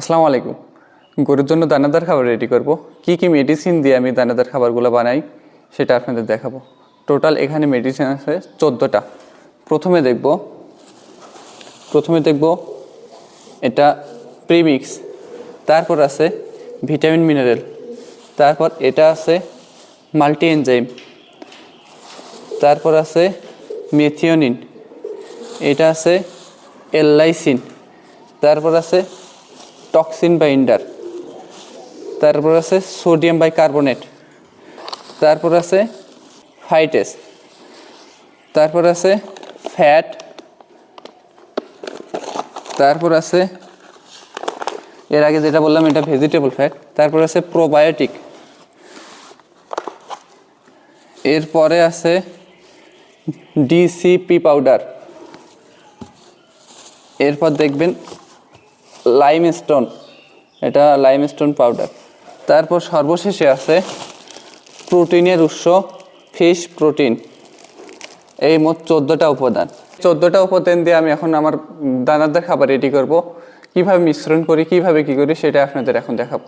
আসসালামু আলাইকুম। গরুর জন্য দানাদার খাবার রেডি করব। কি কি মেডিসিন দিয়ে আমি দানাদার খাবারগুলো বানাই, সেটা আপনাদের দেখাবো। টোটাল এখানে মেডিসিন আছে চোদ্দোটা। প্রথমে দেখব প্রথমে দেখব এটা প্রিমিক্স তারপর আছে ভিটামিন মিনারেল তারপর এটা আছে মাল্টি এনজাইম তারপর আছে মেথিওনিন এটা আছে এললাইসিন তারপর আছে টক্সিন বাইন্ডার তারপর আছে সোডিয়াম বাইকার্বনেট তারপর আছে ফাইটেস তারপর আছে ফ্যাট তারপর আছে, এর আগে যেটা বললাম এটা ভেজিটেবল ফ্যাট তারপর আছে প্রোবায়োটিক এরপরে আছে ডিসিপি পাউডার এরপর দেখবেন লাইমস্টোন এটা লাইমস্টোন পাউডার তারপর সর্বশেষে আছে প্রোটিনের উৎস ফিশ প্রোটিন এই মোট চোদ্দোটা উপাদান। চোদ্দোটা উপাদান দিয়ে আমি এখন আমার দানাদার খাবার রেডি করব। কীভাবে মিশ্রণ করি, কীভাবে কি করি, সেটা আপনাদের এখন দেখাবো।